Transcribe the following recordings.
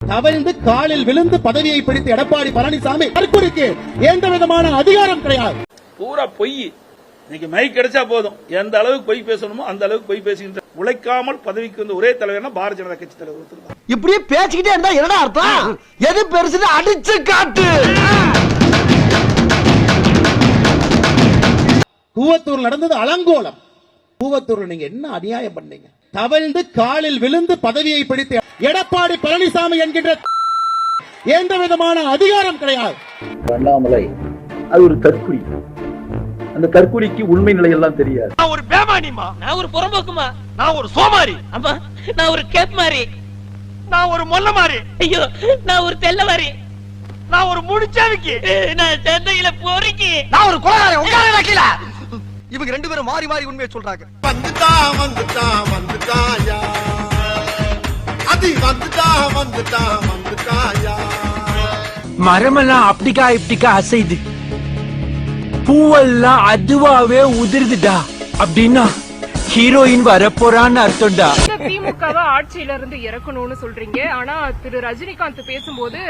தவழ்ந்து காலில் விழுந்து பதவியை பிடித்த எடப்பாடி பழனிசாமி தற்கொலைக்கு எந்த விதமான அதிகாரம் கிடையாது. பூரா பொய். இன்னைக்கு மைக் கிடைச்சா போதும். எந்த அளவுக்கு பொய் பேசணுமோ அந்த அளவுக்கு பொய் பேசுகின்ற உழைக்காமல் பதவிக்கு வந்த ஒரே தலைவர்னா பாரதிய ஜனதா கட்சி தலைவர். இப்படியே பேசிக்கிட்டே இருந்தா என்னடா அர்த்தம்? எது பெருசுன்னு அடிச்சு காட்டு. கூவத்தூர் நடந்தது அலங்கோலம். கூவத்தூர்ல நீங்க என்ன அநியாயம் பண்ணீங்க? தவழ்ந்து காலில் விழுந்து பதவியை பிடித்த எடப்பாடி பழனிசாமி என்கின்ற எந்த விதமான அதிகாரம் கிடையாது. அண்ணாமலை அது ஒரு தற்குறி அந்த தற்குறிக்கு உண்மை நிலையெல்லாம் தெரியாது. நான் ஒரு பேமானிமா. நான் ஒரு புறம்போக்குமா? நான் ஒரு சோமாரி. அம்மா நான் ஒரு கேப் மாதிரி நான் ஒரு மொல்ல மாறி ஐயோ நான் ஒரு தெல்ல மாதிரி நான் ஒரு முடிச்சாவிக்கு. நான் சென்னையில பொறுக்கி. நான் ஒரு கொலகாரன் உட்கார வைக்கல. இவங்க ரெண்டு பேரும் மாறி மாறி உண்மையை சொல்றாங்க. வந்துட்டா வந்துட்டா வந்துட்டாயா? அது வந்துட்டா வந்துட்டா வந்துட்டாயா? மரமெல்லாம் அப்படிக்கா இப்படிக்கா அசைது பூவெல்லாம் அதுவாவே உதிருதுடா. அப்படின்னா ஹீரோயின் வரப்போறான்னு அர்த்தம்டா. திமுகவை ஆட்சியில இருந்து இறக்கணும்னு சொல்றீங்க. ஆனா திரு. ரஜினிகாந்த் பேசும்போது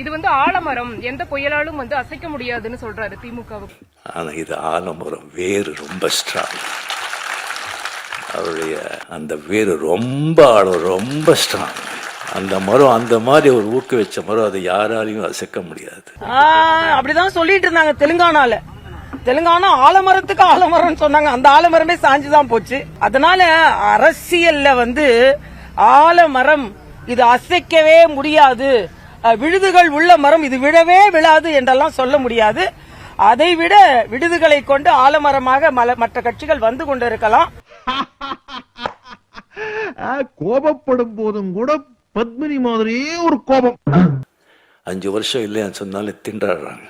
இது வந்து ஆலமரம். எந்த புயலாலும் வந்து அசைக்க முடியாதுன்னு சொல்றாரு திமுகவுக்கு. ஆனா இது ஆலமரம் வேறு ரொம்ப ஸ்ட்ராங் அவருடைய அந்த வேறு ரொம்ப ஆழம் ரொம்ப ஸ்ட்ராங் அந்த மரம் அந்த மாதிரி ஒரு ஊக்க வச்ச மரம் அதை யாராலையும் அசைக்க முடியாது. அப்படிதான் சொல்லிட்டு இருந்தாங்க தெலுங்கானால. தெலுங்கானா ஆலமரத்துக்கு ஆலமரம்னு சொன்னாங்க. அந்த ஆலமரமே சாஞ்சுதான் போச்சு. அதனால அரசியல்ல வந்து ஆலமரம் இது அசைக்கவே முடியாது. விழுதுகள் உள்ள மரம் இது விழவே விழாது என்றெல்லாம் சொல்ல முடியாது. அதை விட விடுதுகளை கொண்டு ஆலமரமாக மல- மற்ற கட்சிகள் வந்து கொண்டிருக்கலாம். கோபப்படும் போதும் கூட பத்மினி மாதிரியே ஒரு கோபம். அஞ்சு வருஷம் இல்லைன்னு சொன்னாலே திண்டாடுறாங்க.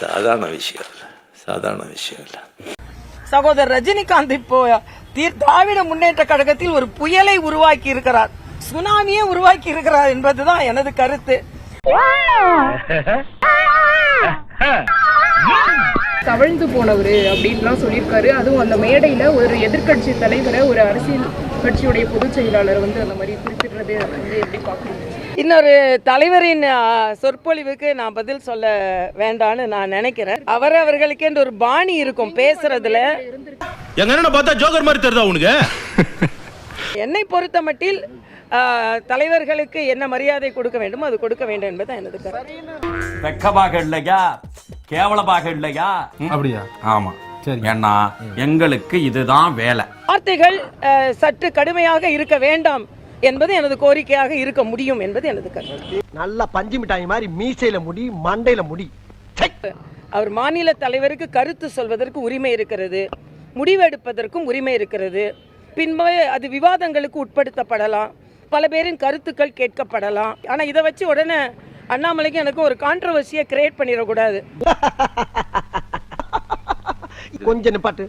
சாதாரண விஷயம் இல்லை சாதாரண விஷயம் இல்லை. சகோதரர் ரஜினிகாந்த் இப்போ தீர் திராவிட முன்னேற்ற கழகத்தில் ஒரு புயலை உருவாக்கி இருக்கிறார். சுனாமியே உருவாக்கி இருக்கிறார் என்பதுதான் எனது கருத்து. தவழ்ந்து போனவரு அப்படின்லாம் சொல்லியிருக்காரு. அதுவும் அந்த மேடையில ஒரு எதிர்க்கட்சி தலைவரை ஒரு அரசியல் கட்சியுடைய பொதுச் செயலாளர் வந்து அந்த மாதிரி குறிப்பிடுறது வந்து எப்படி பாக்குறீங்க இன்னொரு தலைவரின் சொற்பொழிவுக்கு நான் பதில் சொல்ல வேண்டான்னு நான் நினைக்கிறேன். அவர் அவர்களுக்கு என்று ஒரு பாணி இருக்கும் பேசுறதுல. எங்க என்ன பார்த்தா ஜோக்கர் மாதிரி தெரியுதா உனக்கு? என்னை பொறுத்த மட்டில் தலைவர்களுக்கு என்ன மரியாதை கொடுக்க வேண்டுமோ அது கொடுக்க வேண்டும் என்பது எனது கருத்து. வெக்கமாக இல்லையா? கேவலமாக இல்லையா? அப்படியா? ஆமா. சரி. ஏன்னா எங்களுக்கு இதுதான் வேலை. வார்த்தைகள் சற்று கடுமையாக இருக்க வேண்டாம் என்பது எனது கோரிக்கையாக இருக்க முடியும் என்பது எனது கருத்து. நல்லா பஞ்சு மிட்டாய் மாதிரி மீசையில முடி மண்டையில முடி. அவர் மாநில தலைவருக்கு கருத்து சொல்வதற்கு உரிமை இருக்கிறது முடிவெடுப்பதற்கும் உரிமை இருக்கிறது. பின்பு அது விவாதங்களுக்கு உட்படுத்தப்படலாம். பல பேரின் கருத்துக்கள் கேட்கப்படலாம். ஆனா இதை வச்சு உடனே அண்ணாமலைக்கு எனக்கு ஒரு கான்ட்ரவர்சியை கிரியேட் பண்ணிடக்கூடாது. கொஞ்சம் நிப்பாட்டு.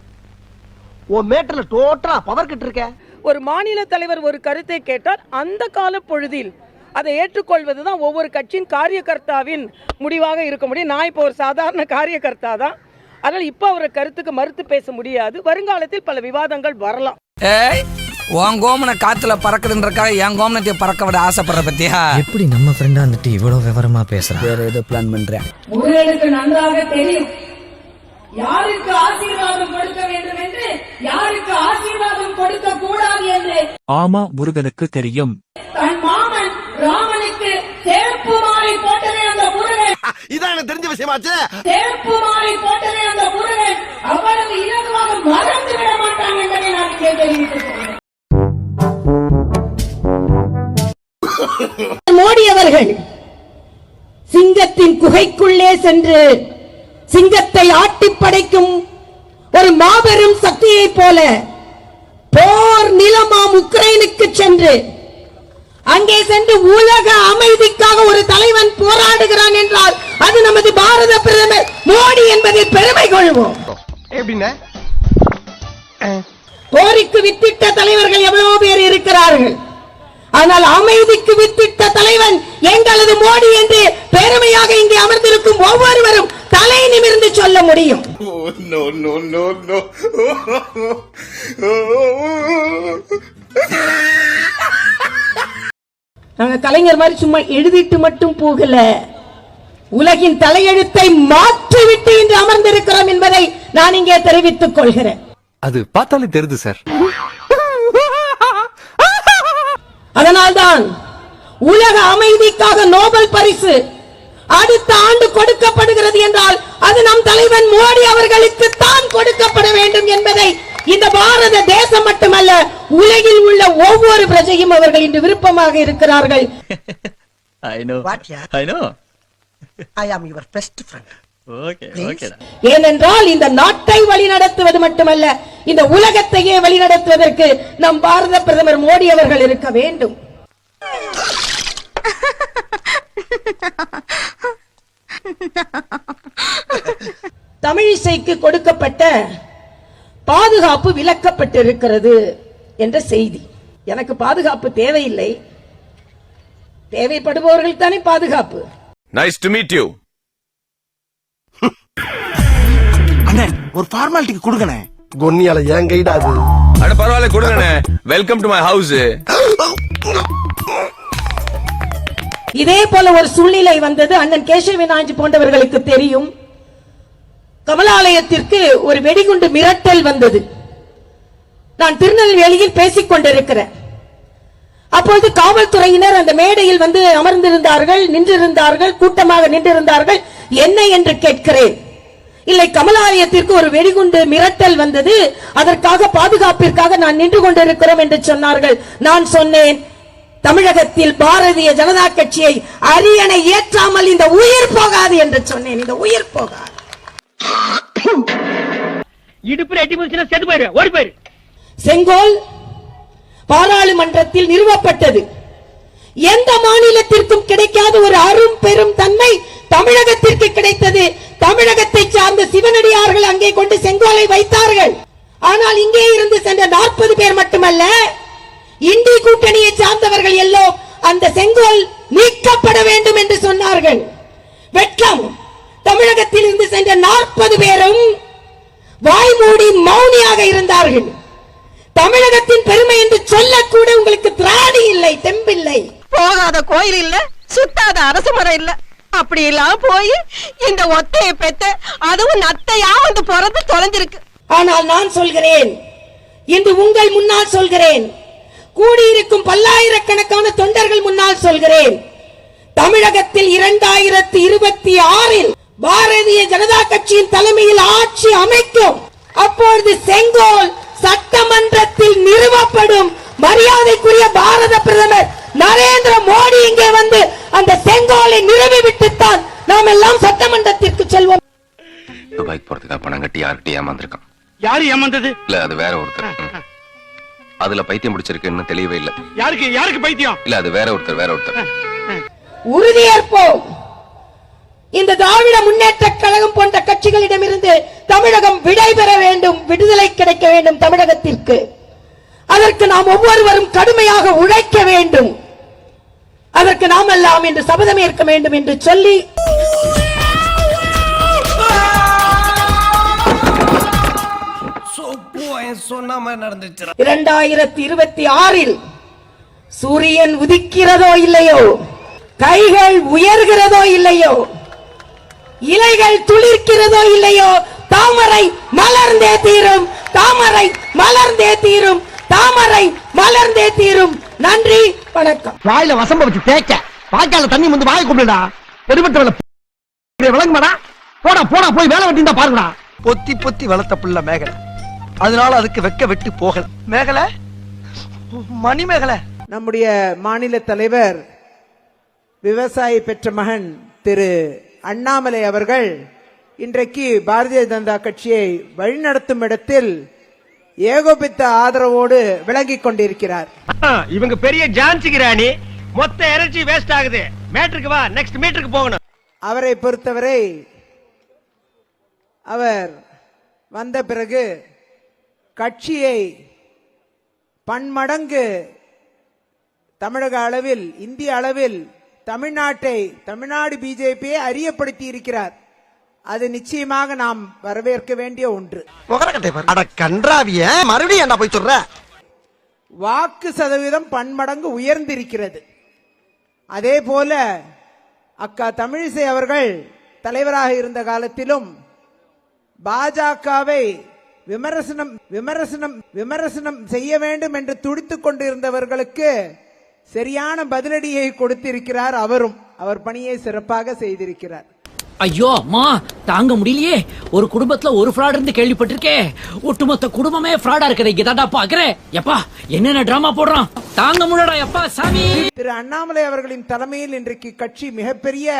உன் மேட்டர்ல டோட்டலா பவர் கிட்ட இருக்க. ஒரு மாநில தலைவர் ஒரு கருத்தை கேட்டால் அந்த கால பொழுதில் அதை ஏற்றுக்கொள்வது தான் ஒவ்வொரு கட்சியின் காரியகர்த்தாவின் முடிவாக இருக்க முடியும். நான் இப்போ ஒரு சாதாரண காரியகர்த்தா தான். அதனால் இப்போ அவரை கருத்துக்கு மறுத்து பேச முடியாது. வருங்காலத்தில் பல விவாதங்கள் வரலாம். ஏய்! உன் கோமனை காத்துல பறக்குதுன்றக்காக என் கோமனத்தை பறக்க விட ஆசைப்படுற பத்தியா? எப்படி நம்ம ஃப்ரெண்டா வந்துட்டு இவ்வளவு விவரமா பேசுறான் வேற ஏதோ பிளான் பண்றேன். முருகனுக்கு நன்றாக தெரியும். யாருக்கு ஆசீர்வாதம் கொடுக்க வேண்டும் என்று யாருக்கு ஆசீர்வாதம் கொடுக்க கூடாது என்று ஆமா முருகனுக்கு தெரியும். தன் மாமன் ராமனுக்கு சேப்பு மாலை போட்டதே அந்த முருகன். இதான் எனக்கு தெரிஞ்ச விஷயமாச்சு. சேப்பு மாலை போட்டதே அந்த முருகன். அவ்வளவு இலகுவாக மறந்து விட மாட்டான் என்பதை நான் இங்கே தெரிவித்துக் கொள்கிறேன். மோடி அவர்கள் சிங்கத்தின் குகைக்குள்ளே சென்று சிங்கத்தை ஆட்டி படைக்கும் ஒரு மாபெரும் சக்தியை போல போர் நிலமாம் உக்ரைனுக்கு சென்று அங்கே சென்று உலக அமைதிக்காக ஒரு தலைவன் போராடுகிறான் என்றால் அது நமது பாரத பிரதமர் மோடி என்பதில் பெருமை கொள்வோம். போருக்கு வித்திட்ட தலைவர்கள் எவ்வளவு பேர் இருக்கிறார்கள். ஆனால் அமைதிக்கு வித்திட்ட தலைவன் எங்களது மோடி என்று பெருமையாக இங்கே அமர்ந்திருக்கும் ஒவ்வொருவரும் தலை நிமிர்ந்து சொல்ல முடியும். No no no no. Kalaignar மாதிரி சும்மா எழுதிட்டு மட்டும் போகல. உலகின் தலையெழுத்தை மாற்றிவிட்டு இன்று அமர்ந்திருக்கிறோம் என்பதை நான் இங்கே தெரிவித்துக் கொள்கிறேன். அது பார்த்தாலே தெரியுது சார். அதனால்தான் உலக அமைதிக்காக நோபல் பரிசு அடுத்த ஆண்டு கொடுக்கப்படுகிறது என்றால் அது நம் தலைவன் மோடி அவர்களுக்கு தான் கொடுக்கப்பட வேண்டும் என்பதை இந்த பாரத தேசம் மட்டுமல்ல உலகில் உள்ள ஒவ்வொரு பிரஜையும் அவர்கள் இன்று விருப்பமாக இருக்கிறார்கள். ஐ ஆம் யுவர் பெஸ்ட் ஃப்ரெண்ட் ஏனென்றால் இந்த நாட்டை வழிநடத்துவது மட்டுமல்ல இந்த உலகத்தையே வழிநடத்துவதற்கு நம் பாரத பிரதமர் மோடி அவர்கள் இருக்க வேண்டும். தமிழிசைக்கு கொடுக்கப்பட்ட பாதுகாப்பு விலக்கப்பட்டிருக்கிறது என்ற செய்தி. எனக்கு பாதுகாப்பு தேவையில்லை. தேவைப்படுபவர்கள் தானே பாதுகாப்பு. நைஸ் டு மீட் யூ ஒரு ஃபார்மாலிட்டிக்கு கொடுங்கண்ணே. கொன்னியால ஏன் கைடா அது அட பரவாயில்ல கொடுங்கண்ணே. வெல்கம் டு மை ஹவுஸ் இதே போல ஒரு சூழ்நிலை வந்தது. அண்ணன் கேசவ நாஞ்சி போன்றவர்களுக்கு தெரியும். கமலாலயத்திற்கு ஒரு வெடிகுண்டு மிரட்டல் வந்தது. நான் திருநெல்வேலியில் பேசிக் கொண்டிருக்கிறேன். அப்பொழுது காவல்துறையினர் அந்த மேடையில் வந்து அமர்ந்திருந்தார்கள் நின்றிருந்தார்கள் கூட்டமாக நின்றிருந்தார்கள். என்ன என்று கேட்கிறேன். இல்லை கமலாலயத்திற்கு ஒரு வெடிகுண்டு மிரட்டல் வந்தது. அதற்காக பாதுகாப்பிற்காக நான் நின்று கொண்டிருக்கிறோம் என்று சொன்னார்கள். நான் சொன்னேன் தமிழகத்தில் பாரதிய ஜனதா கட்சியை அரியணை ஏற்றாமல் இந்த உயிர் போகாது என்று சொன்னேன். இந்த உயிர் போகாது. இடுப்புல எட்டி செத்து போயிரு ஓடி போயிரு. செங்கோல் பாராளுமன்றத்தில் நிறுவப்பட்டது. எந்த மாநிலத்திற்கும் கிடைக்காத ஒரு அரும் பெரும் தன்மை தமிழகத்திற்கு கிடைத்தது. தமிழகத்தை சார்ந்த சிவனடியார்கள் அங்கே கொண்டு செங்கோலை வைத்தார்கள். ஆனால் இங்கே இருந்து சென்ற நாற்பது பேர் மட்டுமல்ல இந்தி கூட்டணியை சார்ந்தவர்கள் எல்லோரும் அந்த செங்கோல் நீக்கப்பட வேண்டும் என்று சொன்னார்கள். வெட்கம் தமிழகத்தில் இருந்து சென்ற நாற்பது பேரும் வாய்மூடி மௌனியாக இருந்தார்கள். தமிழகத்தின் பெருமை என்று சொல்லக்கூட உங்களுக்கு திராணி இல்லை தெம்பில்லை. போகாத கோயில் இல்ல சுத்தாத அரசு மரம் இல்லை. அப்படி எல்லாம் போய் இந்த ஒத்தைய பெத்த அதுவும் நத்தையா வந்து பிறந்து தொலைஞ்சிருக்கு. ஆனால் நான் சொல்கிறேன். இன்று உங்கள் முன்னால் சொல்கிறேன். கூடியிருக்கும் பல்லாயிரக்கணக்கான தொண்டர்கள் முன்னால் சொல்கிறேன். தமிழகத்தில் இரண்டாயிரத்தி இருபத்தி ஆறில் பாரதிய ஜனதா கட்சியின் தலைமையில் ஆட்சி அமைக்கும். அப்பொழுது செங்கோல் சட்டமன்றத்தில் நிறுவப்படும் மரியாதைக்குரிய பாரத பிரதமர் நரேந்திர மோடி இங்கே வந்து அந்த செங்கோலை நிறுவி விட்டுத்தான் நாம் எல்லாம் சட்டமன்றத்திற்கு செல்வோம். துபாய்க்கு போறதுக்காக பணம் கட்டி யார்கிட்ட ஏமாந்துருக்கான் யாரு ஏமாந்தது? இல்ல அது வேற ஒருத்தர். அதுல பைத்தியம் பிடிச்சிருக்கு இன்னும் தெளிவே இல்ல. யாருக்கு யாருக்கு பைத்தியம்? இல்ல அது வேற ஒருத்தர் வேற ஒருத்தர். உறுதியேற்போம். இந்த திராவிட முன்னேற்ற கழகம் போன்ற கட்சிகளிடமிருந்து தமிழகம் விடைபெற வேண்டும் விடுதலை கிடைக்க வேண்டும் தமிழகத்திற்கு. அதற்கு நாம் ஒவ்வொருவரும் கடுமையாக உழைக்க வேண்டும். அதற்கு நாம் எல்லாம் என்று சபதம் ஏற்க வேண்டும் என்று சொல்லி இரண்டாயிரத்தி இருபத்தி ஆறில் சூரியன் உதிக்கிறதோ இல்லையோ? கைகள் உயர்கிறதோ இல்லையோ? இலைகள் துளிர்க்கிறதோ இல்லையோ? தாமரை மலர்ந்தே தீரும் தாமரை மலர்ந்தே தீரும் தாமரை மலர்ந்தே தீரும். நன்றி வணக்கம். வாயில வசம்ப வச்சு தேய்க்க. வாய்க்கால தண்ணி வந்து வாயை கும்பிடுடா. பெருமட்ட விளங்குமாடா? போடா போடா போய் வேலை வெட்டி பாருங்கடா. பொத்தி பொத்தி வளர்த்த புள்ள மேகலை. அதனால அதுக்கு வெக்க வெட்டு போகல. மேகலை? மணி மேகலை நம்முடைய மாநில தலைவர் விவசாயி பெற்ற மகன் திரு அண்ணாமலை அவர்கள் இன்றைக்கு பாரதிய ஜனதா கட்சியை வழிநடத்தும் இடத்தில் ஏகோபித்த ஆதரவோடு விளங்கிக் கொண்டிருக்கிறார். இவங்க பெரிய ஜான்சி கிராணி மொத்த எனர்ஜி வேஸ்ட் ஆகுது. மேட்ருக்கு வா நெக்ஸ்ட் மீட்டருக்கு போகணும். அவரை பொறுத்தவரை அவர் வந்த பிறகு கட்சியை பன்மடங்கு தமிழக அளவில் இந்திய அளவில் தமிழ்நாட்டை தமிழ்நாடு பிஜேபியை அறியப்படுத்தி இருக்கிறார் அது நிச்சயமாக நாம் வரவேற்க வேண்டிய ஒன்று. கன்றாவிய மறுபடியும் என்ன போய் சொல்ற? வாக்கு சதவீதம் பன்மடங்கு உயர்ந்திருக்கிறது. அதே போல அக்கா தமிழிசை அவர்கள் தலைவராக இருந்த காலத்திலும் பாஜகவை விமர்சனம் விமர்சனம் விமர்சனம் செய்ய வேண்டும் என்று துடித்துக் கொண்டிருந்தவர்களுக்கு சரியான பதிலடியை கொடுத்திருக்கிறார் அவரும். அவர் பணியை சிறப்பாக செய்திருக்கிறார். ஐயோ அம்மா தாங்க முடியலையே. ஒரு குடும்பத்துல ஒரு ஃப்ராட் இருந்து கேள்விப்பட்டிருக்கே. ஒட்டுமொத்த குடும்பமே ஃப்ராடா இருக்கிற இதாடா பாக்குறேன். எப்பா என்னென்ன டிராமா போடுறான்? தாங்க முடியடா எப்பா சாமி. திரு அண்ணாமலை அவர்களின் தலைமையில் இன்றைக்கு கட்சி மிகப்பெரிய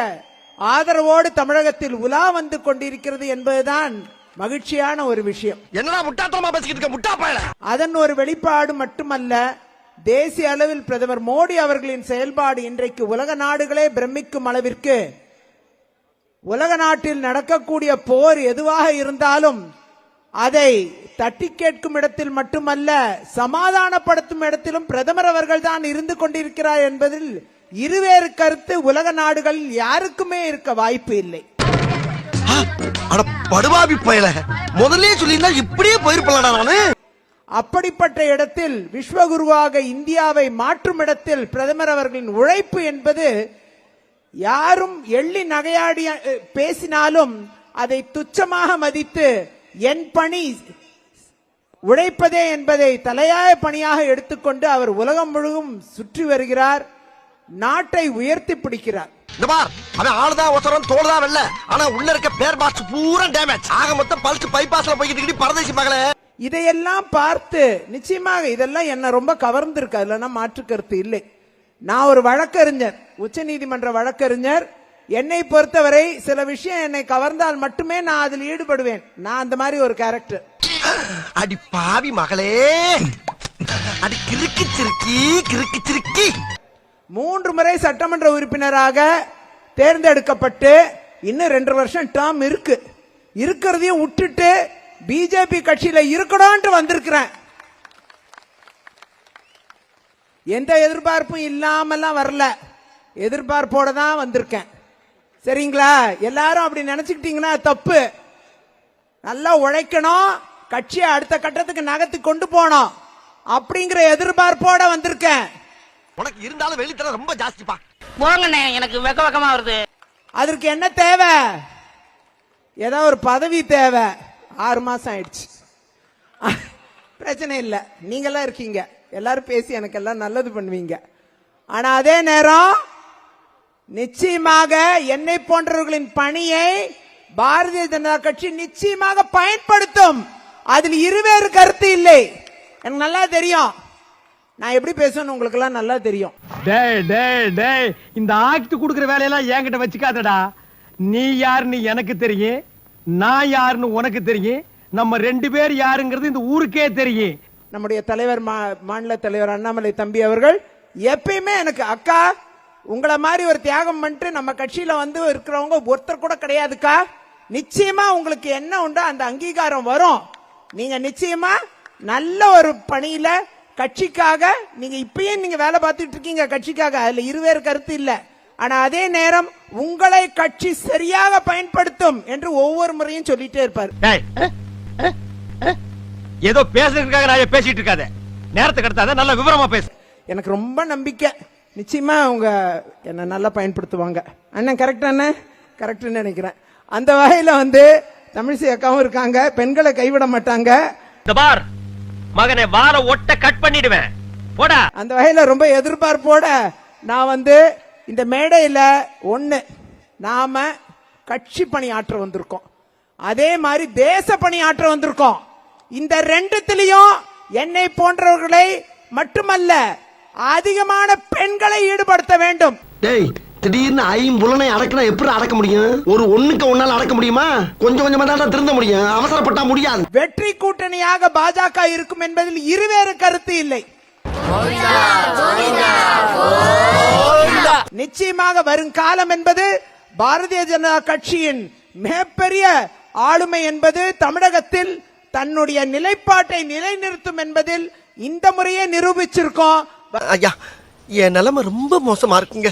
ஆதரவோடு தமிழகத்தில் உலா வந்து கொண்டிருக்கிறது என்பதுதான் மகிழ்ச்சியான ஒரு விஷயம். என்னடா முட்டாத்தனமா பேசிக்கிட்டு இருக்க? முட்டா பயல. அதன் ஒரு வெளிப்பாடு மட்டுமல்ல தேசிய அளவில் பிரதமர் மோடி அவர்களின் செயல்பாடு இன்றைக்கு உலக நாடுகளே பிரமிக்கும் அளவிற்கு உலக நாட்டில் நடக்கக்கூடிய போர் எதுவாக இருந்தாலும் அதை தட்டி கேட்கும் இடத்தில் மட்டுமல்ல சமாதானப்படுத்தும் இடத்திலும் பிரதமர் அவர்கள் தான் இருந்து கொண்டிருக்கிறார் என்பதில் இருவேறு கருத்து உலக நாடுகளில் யாருக்குமே இருக்க வாய்ப்பு இல்லை. அட படுபாவி பயல. முதல்லயே சொல்லியிருந்தா இப்படியே போயிருப்பலடா நானு. அப்படிப்பட்ட இடத்தில் விஸ்வகுருவாக இந்தியாவை மாற்றும் இடத்தில் பிரதமர் அவர்களின் உழைப்பு என்பது யாரும் எள்ளி நகையாடி பேசினாலும் அதை துச்சமாக மதித்து என் பணி உழைப்பதே என்பதை தலையாய பணியாக எடுத்துக்கொண்டு அவர் உலகம் முழுவதும் சுற்றி வருகிறார் நாட்டை உயர்த்தி பிடிக்கிறார். இந்த பார் அவன் ஆளுதான் ஒசரம் தோளுதான் வெல்ல. ஆனா உள்ள இருக்க பேர் பாக்ஸ் பூரா டேமேஜ் ஆக மொத்தம் பல்ஸ் பைபாஸ்ல போய்கிட்டு பரதேசி மகளே. இதையெல்லாம் பார்த்து நிச்சயமாக இதெல்லாம் என்ன ரொம்ப கவர்ந்திருக்கு. அதுல மாற்று கருத்து இல்லை. நான் ஒரு வழக்கறிஞர் உச்சநீதிமன்ற வழக்கறிஞர். என்னை பொறுத்தவரை சில விஷயம் என்னை கவர்ந்தால் மட்டுமே நான் அதில் ஈடுபடுவேன். நான் அந்த மாதிரி ஒரு கேரக்டர் அடி பாவி மகளே. அடி கிறுக்கு சிறுக்கி கிறுக்கு சிறுக்கி. மூன்று முறை சட்டமன்ற உறுப்பினராக தேர்ந்தெடுக்கப்பட்டு இன்னும் ரெண்டு வருஷம் டேர்ம் இருக்கு. இருக்கிறதையும் விட்டுட்டு பிஜேபி கட்சியில இருக்கணும்னு வந்திருக்கிறேன். எந்த எதிர்பார்ப்பும் இல்லாமலாம் வரல. எதிர்பார்ப்போட தான் வந்திருக்கேன். சரிங்களா? எல்லாரும் அப்படி நினைச்சுக்கிட்டீங்கன்னா தப்பு. நல்லா உழைக்கணும். கட்சியை அடுத்த கட்டத்துக்கு நகர்த்தி கொண்டு போனோம் அப்படிங்கிற எதிர்பார்ப்போட வந்திருக்கேன். உனக்கு இருந்தாலும் வெளித்தர ரொம்ப ஜாஸ்திப்பா. போங்கண்ணே எனக்கு வெக்க வெக்கமா வருது. அதற்கு என்ன தேவை? ஏதோ ஒரு பதவி தேவை. ஆறு மாசம் ஆயிடுச்சு. பிரச்சனை இல்லை. நீங்கெல்லாம் இருக்கீங்க. எல்லாரும் பேசி எனக்கு எல்லாம் நல்லது பண்ணுவீங்க. ஆனா அதே நேரம் நிச்சயமாக என்னை போன்றவர்களின் பணியை பாரதிய ஜனதா கட்சி நிச்சயமாக பயன்படுத்தும். அதில் இருவேறு கருத்து இல்லை. எனக்கு நல்லா தெரியும். நான் எப்படி பேசணும் உங்களுக்கு எல்லாம் நல்லா தெரியும். டேய் டேய் டேய் இந்த ஆக்ட் குடுக்குற வேலையெல்லாம் என்கிட்ட வச்சுக்காதடா. நீ யாருன்னு எனக்கு தெரியும். நான் யாருன்னு உனக்கு தெரியும். நம்ம ரெண்டு பேர் யாருங்கிறது இந்த ஊருக்கே தெரியும். நம்முடைய தலைவர் மா- மாநில தலைவர் அண்ணாமலை தம்பி அவர்கள் எப்பயுமே எனக்கு அக்கா உங்களை மாதிரி ஒரு தியாகம் பண்ணிட்டு நம்ம கட்சியில வந்து இருக்கிறவங்க ஒருத்தர் கூட கிடையாதுக்கா. நிச்சயமா உங்களுக்கு என்ன உண்டோ அந்த அங்கீகாரம் வரும். நீங்க நிச்சயமா நல்ல ஒரு பணியில கட்சிக்காக நீங்க இப்பயும் நீங்க வேலை பார்த்துட்டு இருக்கீங்க கட்சிக்காக. அதுல இருவேறு கருத்து இல்ல. ஆனா அதே நேரம் உங்களை கட்சி சரியாக பயன்படுத்தும் என்று ஒவ்வொரு முறையும் சொல்லிட்டே இருப்பார். ஏதோ பேசுறதுக்காக நான் பேசிட்டு இருக்காத. நேரத்துக்கு கடத்தாத நல்ல விவரமா பேசு. எனக்கு ரொம்ப நம்பிக்கை. நிச்சயமா அவங்க என்ன நல்லா பயன்படுத்துவாங்க. அண்ணன் கரெக்ட் அண்ணன் கரெக்ட்னு நினைக்கிறேன். அந்த வகையில வந்து தமிழிசை அக்காவும் இருக்காங்க. பெண்களை கைவிட மாட்டாங்க. இந்த பார் மகனே வார ஒட்ட கட் பண்ணிடுவேன். போடா. அந்த வகையில ரொம்ப எதிர்பார்ப்போட நான் வந்து இந்த மேடையில ஒண்ணு நாம கட்சி பணி ஆற்ற வந்திருக்கோம். அதே மாதிரி தேச பணி ஆற்ற வந்திருக்கோம். இந்த ரெண்டுத்திலையும் என்னை போன்றவர்களை மட்டுமல்ல அதிகமான பெண்களை ஈடுபடுத்த வேண்டும். டேய் திடீர்னு ஐம்புலனை அடக்கினா எப்படி அடக்க முடியும்? ஒரு ஒண்ணுக்கு ஒன்னால அடக்க முடியுமா? கொஞ்சம் கொஞ்சமா தான் திருந்த முடியும். அவசரப்பட்டா முடியாது. வெற்றி கூட்டணியாக பாஜக இருக்கும் என்பதில் இருவேறு கருத்து இல்லை. நிச்சயமாக வரும் காலம் என்பது பாரதிய ஜனதா கட்சியின் மிகப்பெரிய ஆளுமை என்பது தமிழகத்தில் தன்னுடைய நிலைப்பாட்டை நிலைநிறுத்தும் என்பதில் இந்த முறையே நிரூபிச்சிருக்கோம். ஐயா என் நிலைமை ரொம்ப மோசமா இருக்குங்க.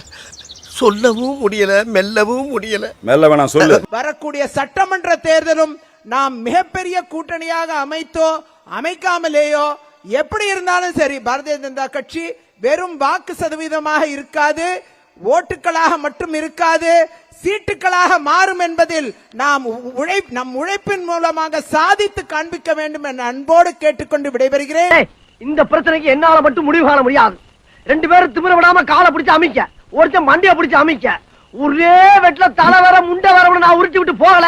சொல்லவும் முடியல மெல்லவும் முடியல. மெல்ல வேணாம் சொல்லு. வரக்கூடிய சட்டமன்ற தேர்தலும் நாம் மிகப்பெரிய கூட்டணியாக அமைத்தோ அமைக்காமலேயோ எப்படி இருந்தாலும் சரி பாரதிய ஜனதா கட்சி வெறும் வாக்கு சதவீதமாக இருக்காது. ஓட்டுகளாக மட்டும் இருக்காது சீட்டுகளாக மாறும் என்பதில் நாம் உழை நம் உழைப்பின் மூலமாக சாதித்து காண்பிக்க வேண்டும் என அன்போடு கேட்டுக்கொண்டு விடைபெறுகிறேன். இந்த பிரச்சனைக்கு என்னால மட்டும் முடிவு காண முடியாது. ரெண்டு பேரும் திமிர விடாம காலை பிடிச்சு அமைக்க ஒருத்தன் மண்டைய பிடிச்சு அமைக்க. ஒரே வெட்டில தலை வர முண்டை வரவன நான் உரிச்சு விட்டு போகல.